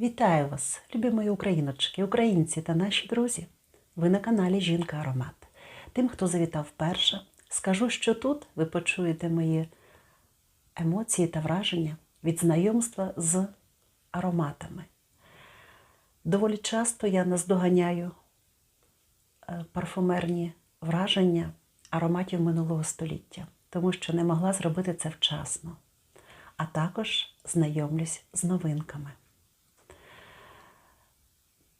Вітаю вас, любі мої україночки, українці та наші друзі. Ви на каналі Жінка Аромат. Тим, хто завітав вперше, скажу, що тут ви почуєте мої емоції та враження від знайомства з ароматами. Доволі часто я наздоганяю е, парфумерні враження ароматів минулого століття, тому що не могла зробити це вчасно, а також знайомлюсь з новинками.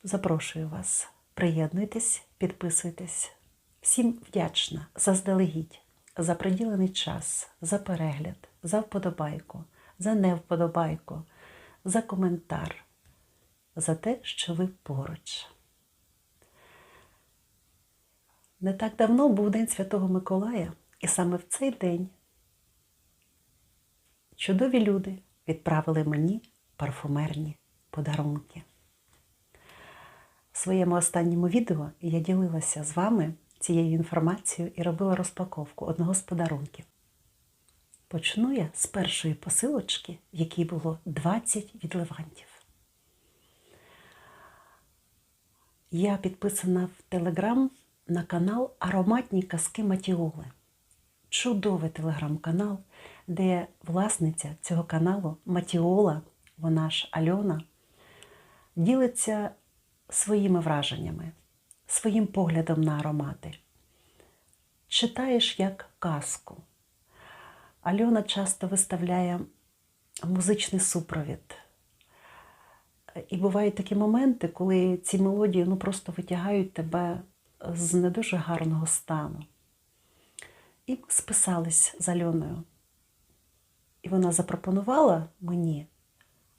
Запрошую вас, приєднуйтесь, підписуйтесь. Всім вдячна заздалегідь за приділений час, за перегляд, за вподобайку, за невподобайку, за коментар, за те, що ви поруч. Не так давно був День Святого Миколая, і саме в цей день чудові люди відправили мені парфумерні подарунки. В своєму останньому відео я ділилася з вами цією інформацією і робила розпаковку одного з подарунків. Почну я з першої посилочки, в якій було 20 відливантів. Я підписана в Телеграм на канал Ароматні казки Матіоли. Чудовий телеграм-канал, де власниця цього каналу Матіола, вона ж Альона, ділиться своїми враженнями, своїм поглядом на аромати. Читаєш як казку. Альона часто виставляє музичний супровід. І бувають такі моменти, коли ці мелодії ну, просто витягають тебе з не дуже гарного стану. І списались з Альоною. І вона запропонувала мені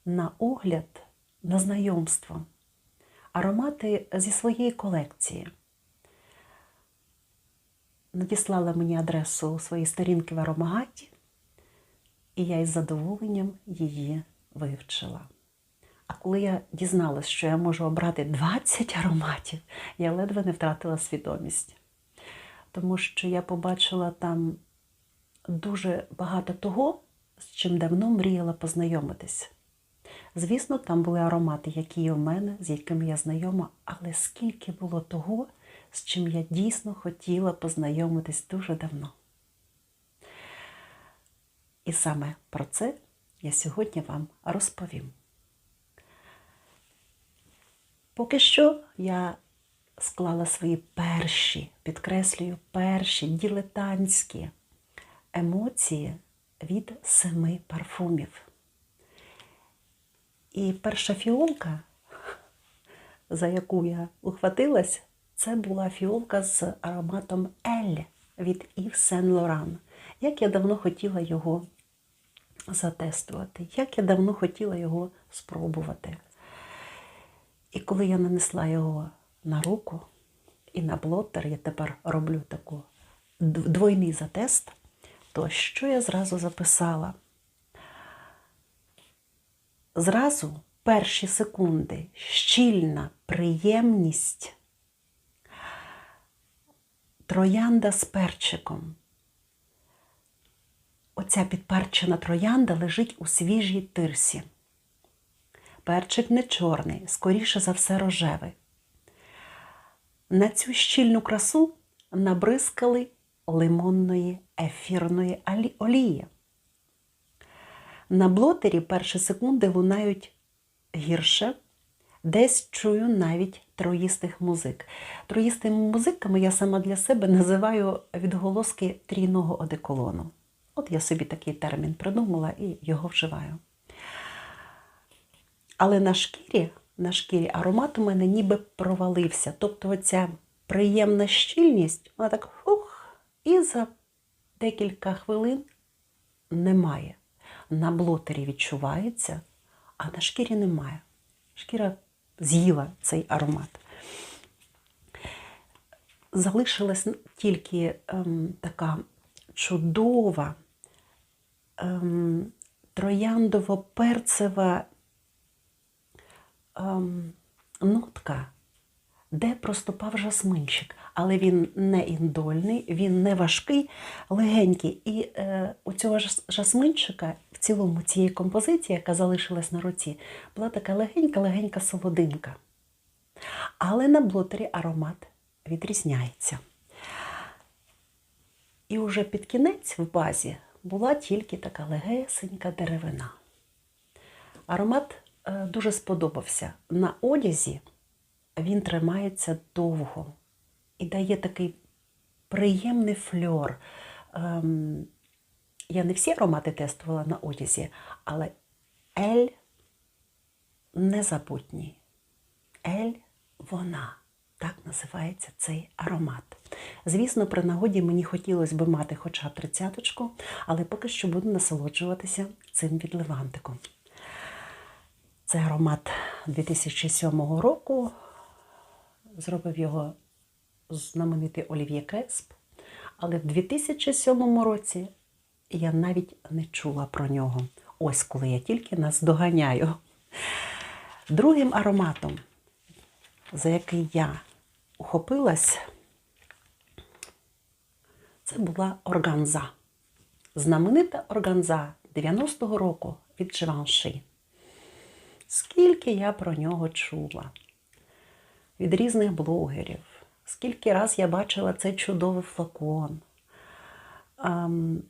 на огляд, на знайомство аромати зі своєї колекції. Надіслала мені адресу своєї сторінки в аромагаті, і я із задоволенням її вивчила. А коли я дізналась, що я можу обрати 20 ароматів, я ледве не втратила свідомість. Тому що я побачила там дуже багато того, з чим давно мріяла познайомитись. Звісно, там були аромати, які є у мене, з якими я знайома, але скільки було того, з чим я дійсно хотіла познайомитись дуже давно. І саме про це я сьогодні вам розповім. Поки що я склала свої перші, підкреслюю, перші ділетантські емоції від семи парфумів. І перша фіолка, за яку я ухватилась, це була фіолка з ароматом Ель від Yves Saint Laurent. Як я давно хотіла його затестувати, як я давно хотіла його спробувати. І коли я нанесла його на руку і на блотер, я тепер роблю таку двойний затест, то що я зразу записала? Зразу перші секунди щільна приємність, троянда з перчиком. Оця підперчена троянда лежить у свіжій тирсі. Перчик не чорний, скоріше за все рожевий. На цю щільну красу набризкали лимонної ефірної олії. На блотері перші секунди лунають гірше, десь чую навіть троїстих музик. Троїстими музиками я сама для себе називаю відголоски трійного одеколону. От я собі такий термін придумала і його вживаю. Але на шкірі, на шкірі аромат у мене ніби провалився. Тобто оця приємна щільність, вона так хух, і за декілька хвилин немає. На блотері відчувається, а на шкірі немає. Шкіра з'їла цей аромат. Залишилась тільки ем, така чудова ем, трояндово-перцева ем, нотка де проступав жасминчик, але він не індольний, він не важкий, легенький. І е, у цього жас- жасминчика в цілому цієї композиції, яка залишилась на руці, була така легенька-легенька солодинка. Але на блотері аромат відрізняється. І уже під кінець в базі була тільки така легесенька деревина. Аромат е, дуже сподобався. На одязі він тримається довго і дає такий приємний фльор. Ем, я не всі аромати тестувала на одязі, але Ель незабутній. Ель вона. Так називається цей аромат. Звісно, при нагоді мені хотілося б мати хоча б тридцяточку, але поки що буду насолоджуватися цим відливантиком. Це аромат 2007 року. Зробив його знаменитий Олів'є Кесп. Але в 2007 році я навіть не чула про нього. Ось коли я тільки наздоганяю. Другим ароматом, за який я ухопилась, це була органза. Знаменита органза 90-го року від Живанши. Скільки я про нього чула від різних блогерів, скільки раз я бачила цей чудовий флакон. Ам,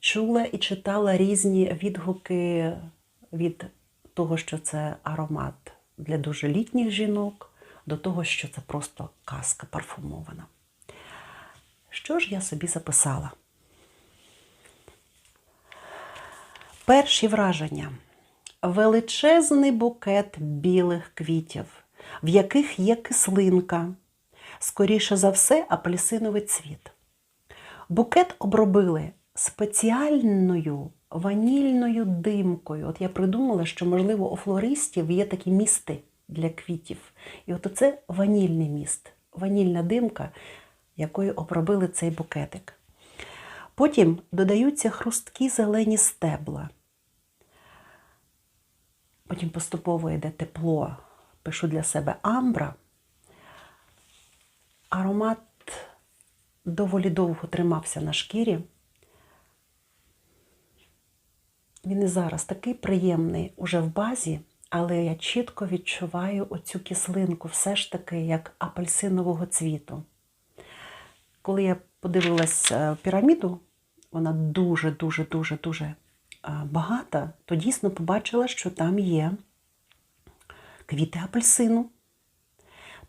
чула і читала різні відгуки від того, що це аромат для дуже літніх жінок, до того, що це просто казка парфумована. Що ж я собі записала? Перші враження. Величезний букет білих квітів, в яких є кислинка, скоріше за все, апельсиновий цвіт. Букет обробили спеціальною ванільною димкою. От я придумала, що, можливо, у флористів є такі місти для квітів. І от оце ванільний міст, ванільна димка, якою обробили цей букетик. Потім додаються хрусткі зелені стебла. Потім поступово йде тепло. Пишу для себе амбра. Аромат доволі довго тримався на шкірі. Він і зараз такий приємний уже в базі, але я чітко відчуваю оцю кислинку, все ж таки, як апельсинового цвіту. Коли я подивилась е, піраміду, вона дуже-дуже дуже дуже е, багата, то дійсно побачила, що там є квіти апельсину.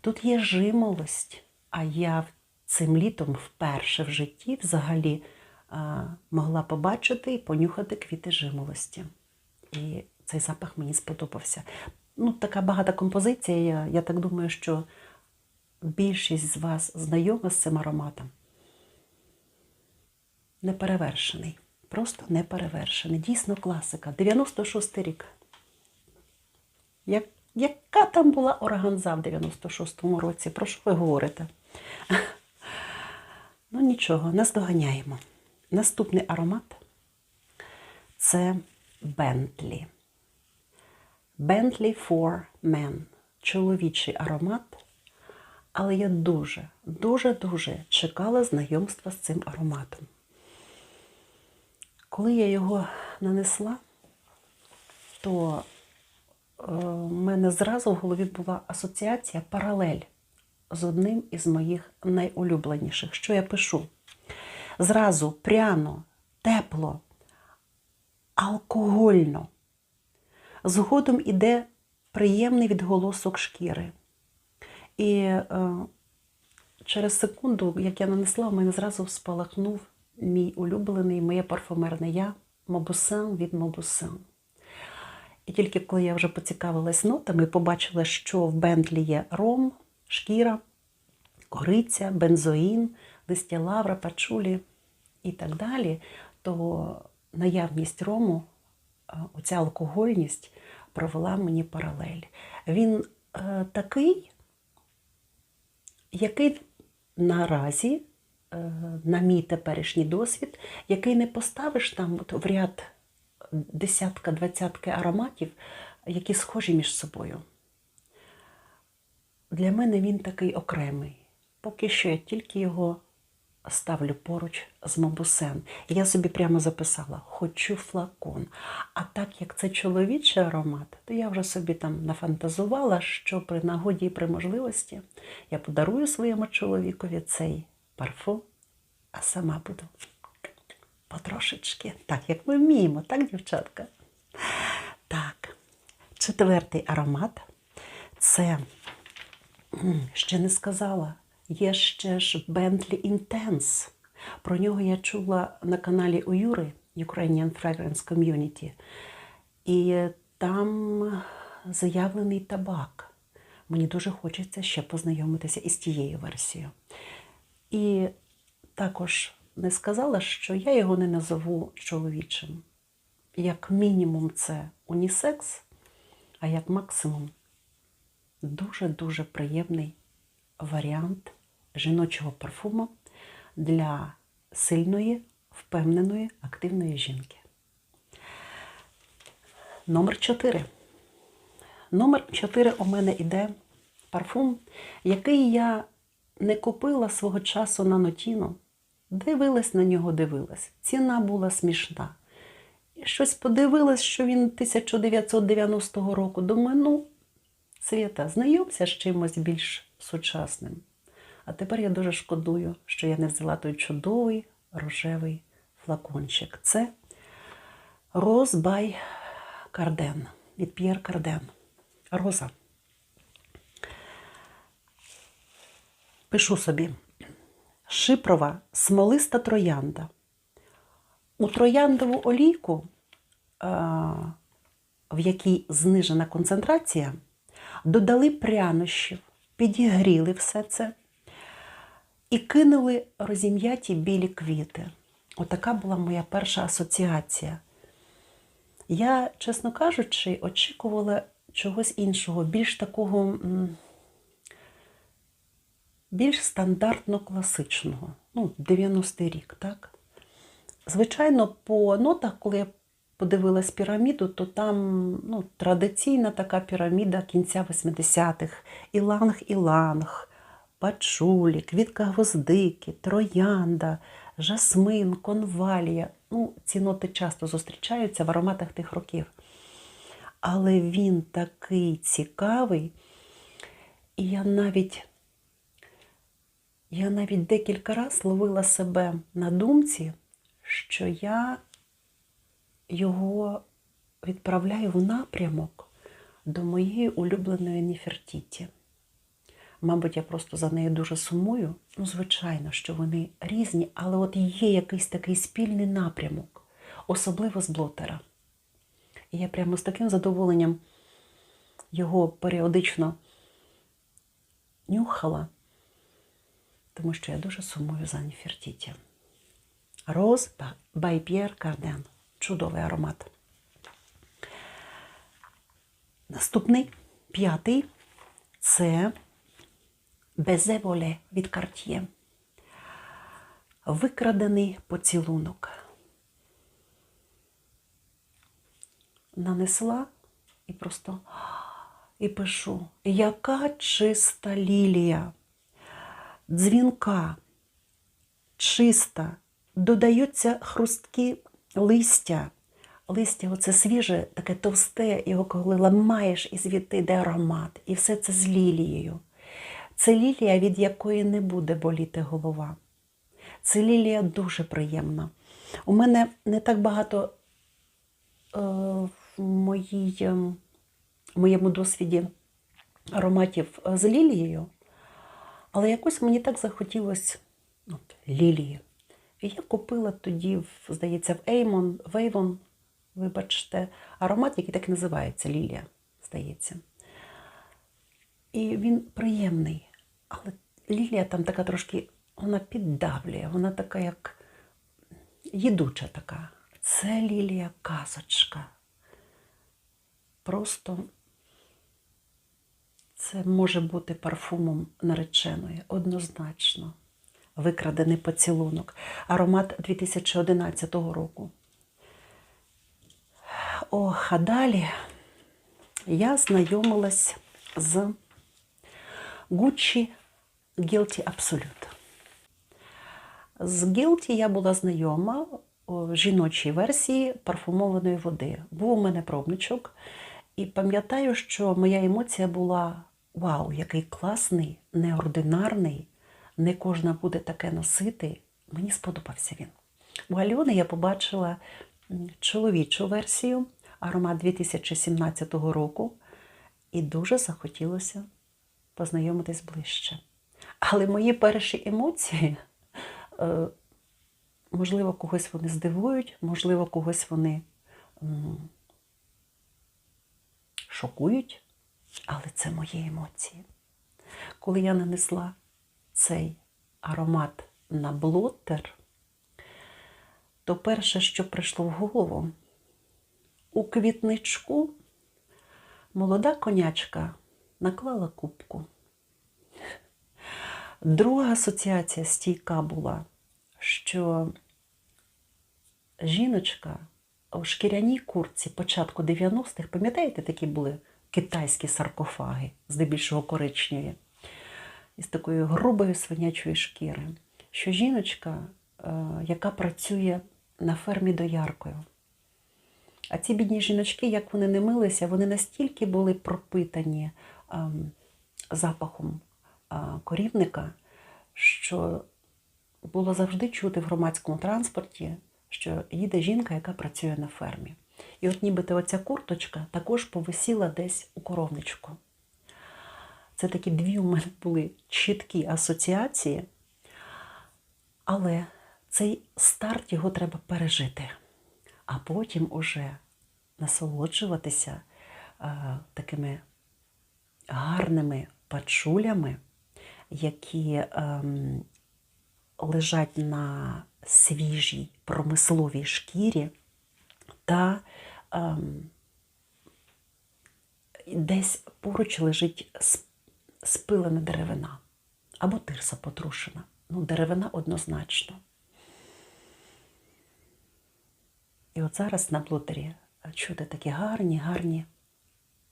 Тут є жимолость, а я цим літом вперше в житті взагалі могла побачити і понюхати квіти жимолості. І цей запах мені сподобався. Ну, така багата композиція. Я, я так думаю, що більшість з вас знайома з цим ароматом. Неперевершений. Просто неперевершений. Дійсно класика. 96-й рік. Як, яка там була органза в 96-му році? Про що ви говорите? Ну нічого, наздоганяємо. Наступний аромат це Bentley. Bentley for Men. Чоловічий аромат. Але я дуже, дуже-дуже чекала знайомства з цим ароматом. Коли я його нанесла, то е, в мене зразу в голові була асоціація паралель з одним із моїх найулюбленіших. Що я пишу? Зразу пряно, тепло, алкогольно. Згодом іде приємний відголосок шкіри. І е, через секунду, як я нанесла, в мене зразу спалахнув мій улюблений, моє парфумерне я Мобусен від Мобусен. І тільки коли я вже поцікавилась нотами, побачила, що в Бентлі є ром, шкіра, кориця, бензоїн, листя лавра, пачулі і так далі, то наявність рому, оця алкогольність провела мені паралель. Він е, такий, який наразі, на мій теперішній досвід, який не поставиш там от в ряд десятка-двадцятки ароматів, які схожі між собою. для мене він такий окремий. Поки що я тільки його ставлю поруч з мабусен. І Я собі прямо записала: хочу флакон. А так як це чоловічий аромат, то я вже собі там нафантазувала, що при нагоді і при можливості я подарую своєму чоловікові цей парфум, а сама буду потрошечки, так як ми вміємо, так, дівчатка? Так, четвертий аромат це ще не сказала. Є ще ж Bentley Intense. Про нього я чула на каналі у Юри Ukrainian Fragrance Community. І там заявлений табак. Мені дуже хочеться ще познайомитися із тією версією. І також не сказала, що я його не назову чоловічим. Як мінімум, це унісекс, а як максимум дуже-дуже приємний варіант жіночого парфуму для сильної, впевненої, активної жінки. Номер 4. Номер 4 у мене йде парфум, який я не купила свого часу на нотіну. Дивилась на нього, дивилась. Ціна була смішна. І щось подивилась, що він 1990 року. Думаю, ну, Свята, знайомся з чимось більш сучасним. А тепер я дуже шкодую, що я не взяла той чудовий рожевий флакончик. Це by Cardin від П'єр Карден. Роза. Пишу собі. Шипрова смолиста троянда. У трояндову олійку, в якій знижена концентрація, додали прянощів, підігріли все це і кинули розім'яті білі квіти. Отака була моя перша асоціація. Я, чесно кажучи, очікувала чогось іншого, більш такого, більш стандартно класичного. Ну, 90-й рік, так? Звичайно, по нотах, коли я подивилась піраміду, то там ну, традиційна така піраміда кінця 80-х. Іланг-іланг, пачулі, квітка гвоздики, троянда, жасмин, конвалія. Ну, ці ноти часто зустрічаються в ароматах тих років. Але він такий цікавий, і я навіть, я навіть декілька разів ловила себе на думці, що я його відправляю в напрямок до моєї улюбленої Ніфертіті. Мабуть, я просто за нею дуже сумую. Ну, звичайно, що вони різні, але от є якийсь такий спільний напрямок, особливо з блотера. І я прямо з таким задоволенням його періодично нюхала, тому що я дуже сумую за Ніфертіті. Роз Pierre Cardin. Чудовий аромат. Наступний п'ятий це Безеволе від Cartier. Викрадений поцілунок. Нанесла і просто і пишу, яка чиста лілія, дзвінка, чиста, додаються хрусткі листя. Листя оце свіже, таке товсте, його коли ламаєш і звідти йде аромат. І все це з лілією. Це лілія, від якої не буде боліти голова. Це лілія дуже приємна. У мене не так багато е, в моїй, е, моєму досвіді ароматів з лілією, але якось мені так захотілося от, лілії. І я купила тоді, здається, в Avon, в Avon, вибачте, аромат, який так і називається Лілія, здається. І він приємний. Але Лілія там така трошки, вона піддавлює, вона така, як їдуча така. Це Лілія казочка. Просто це може бути парфумом нареченої, однозначно викрадений поцілунок. Аромат 2011 року. Ох, а далі я знайомилась з Gucci Guilty Absolute. З Guilty я була знайома в жіночій версії парфумованої води. Був у мене пробничок, і пам'ятаю, що моя емоція була: вау, який класний, неординарний, не кожна буде таке носити. Мені сподобався він. У Альони я побачила чоловічу версію, аромат 2017 року, і дуже захотілося познайомитись ближче. Але мої перші емоції, е, можливо, когось вони здивують, можливо, когось вони шокують, але це мої емоції. Коли я нанесла цей аромат на блотер, то перше, що прийшло в голову, у квітничку молода конячка наклала кубку. Друга асоціація стійка була, що жіночка у шкіряній курці початку 90-х, пам'ятаєте, такі були китайські саркофаги, здебільшого коричневі, із такої грубої свинячої шкіри, що жіночка, е, яка працює на фермі дояркою. А ці бідні жіночки, як вони не милися, вони настільки були пропитані ем, запахом корівника, що було завжди чути в громадському транспорті, що їде жінка, яка працює на фермі. І от нібито оця курточка також повисіла десь у коровничку. Це такі дві у мене були чіткі асоціації, але цей старт його треба пережити, а потім уже насолоджуватися е, такими гарними пачулями, які ем, лежать на свіжій промисловій шкірі та ем, десь поруч лежить спилена деревина або тирса потрушена. Ну, деревина однозначно. І от зараз на блотері чути такі гарні, гарні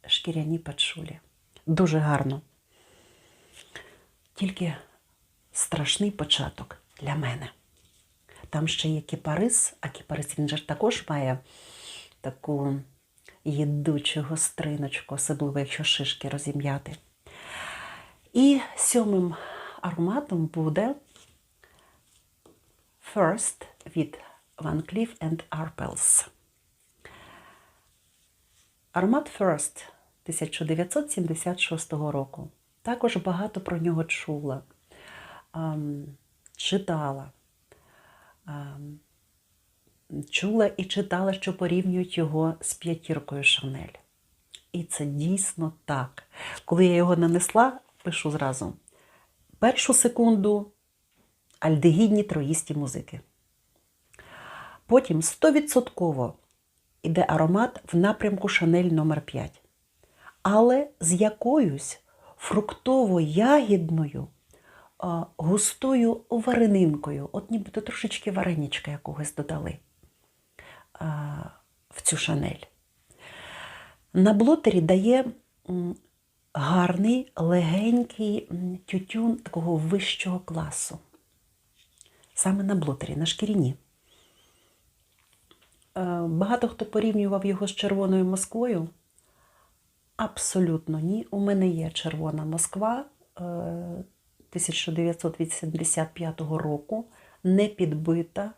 шкіряні пачулі. Дуже гарно. Тільки страшний початок для мене. Там ще є кіпарис, а кіпарис він же також має таку їдучу гостриночку, особливо якщо шишки розім'яти. І сьомим ароматом буде First від Van Cleef and Arpels. Аромат First 1976 року. Також багато про нього чула, ем, читала. Чула і читала, що порівнюють його з п'ятіркою Шанель. І це дійсно так. Коли я його нанесла, пишу зразу. Першу секунду альдегідні троїсті музики. Потім 100% іде аромат в напрямку Шанель номер 5 але з якоюсь фруктово-ягідною густою варенинкою, от нібито трошечки вареничка якогось додали в цю шанель. На блотері дає гарний, легенький тютюн такого вищого класу. Саме на блотері, на шкіріні. Е, Багато хто порівнював його з червоною Москвою. Абсолютно ні. У мене є червона Москва е, 1985 року, не підбита,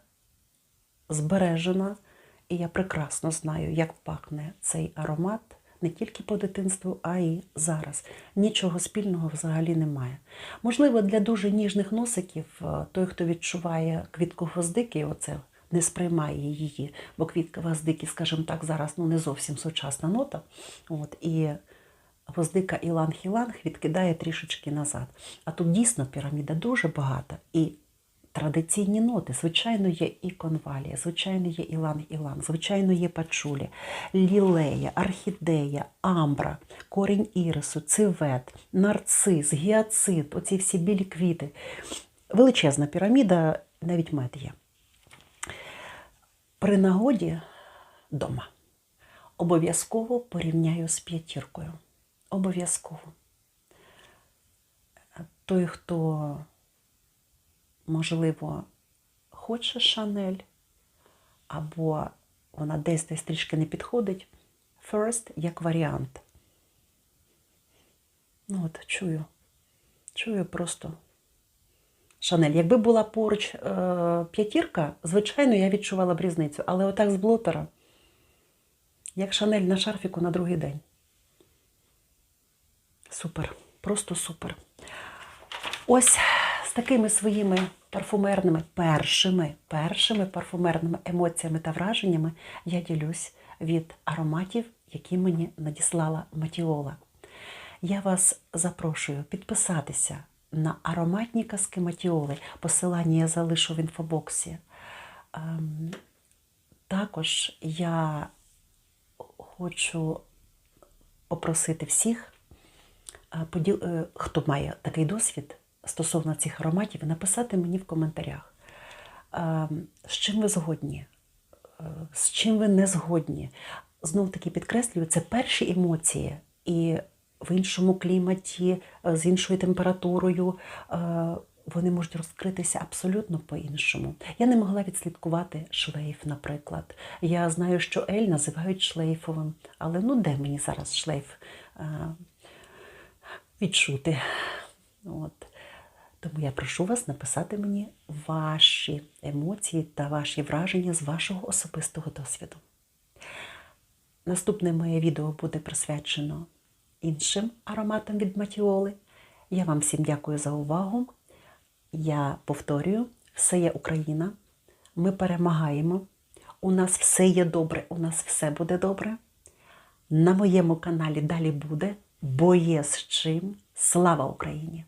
збережена. І я прекрасно знаю, як пахне цей аромат не тільки по дитинству, а й зараз. Нічого спільного взагалі немає. Можливо, для дуже ніжних носиків е, той, хто відчуває квітку гвоздики, оце не сприймає її, бо квітка гвоздики, скажімо так, зараз ну, не зовсім сучасна нота. От, і гвоздика іланг-іланг відкидає трішечки назад. А тут дійсно піраміда дуже багата. І традиційні ноти, звичайно, є і конвалія, звичайно, є іланг-іланг, звичайно, є пачулі, лілея, орхідея, амбра, корінь ірису, цивет, нарцис, гіацинт, оці всі білі квіти. Величезна піраміда, навіть мед є. При нагоді дома. Обов'язково порівняю з п'ятіркою. Обов'язково. той, хто, можливо, хоче Шанель, або вона десь десь трішки не підходить, First як варіант. Ну от, чую. Чую просто. Шанель. Якби була поруч е, п'ятірка, звичайно, я відчувала б різницю. Але отак з блотера, як Шанель на шарфіку на другий день. Супер, просто супер. Ось з такими своїми парфумерними, першими, першими парфумерними емоціями та враженнями я ділюсь від ароматів, які мені надіслала Матіола. Я вас запрошую підписатися на ароматні казки Матіоли. Посилання я залишу в інфобоксі. Ем, Також я хочу попросити всіх, е, е, хто має такий досвід стосовно цих ароматів, написати мені в коментарях, ем, з чим ви згодні, е, з чим ви не згодні. Знов таки підкреслюю, це перші емоції, і в іншому кліматі, е, з іншою температурою. е, Вони можуть розкритися абсолютно по-іншому. Я не могла відслідкувати шлейф, наприклад. Я знаю, що Ель називають шлейфовим, але ну де мені зараз шлейф відчути? От. Тому я прошу вас написати мені ваші емоції та ваші враження з вашого особистого досвіду. Наступне моє відео буде присвячено іншим ароматам від Матіоли. Я вам всім дякую за увагу. Я повторюю, все є Україна. Ми перемагаємо. У нас все є добре, у нас все буде добре. На моєму каналі далі буде, бо є з чим. Слава Україні!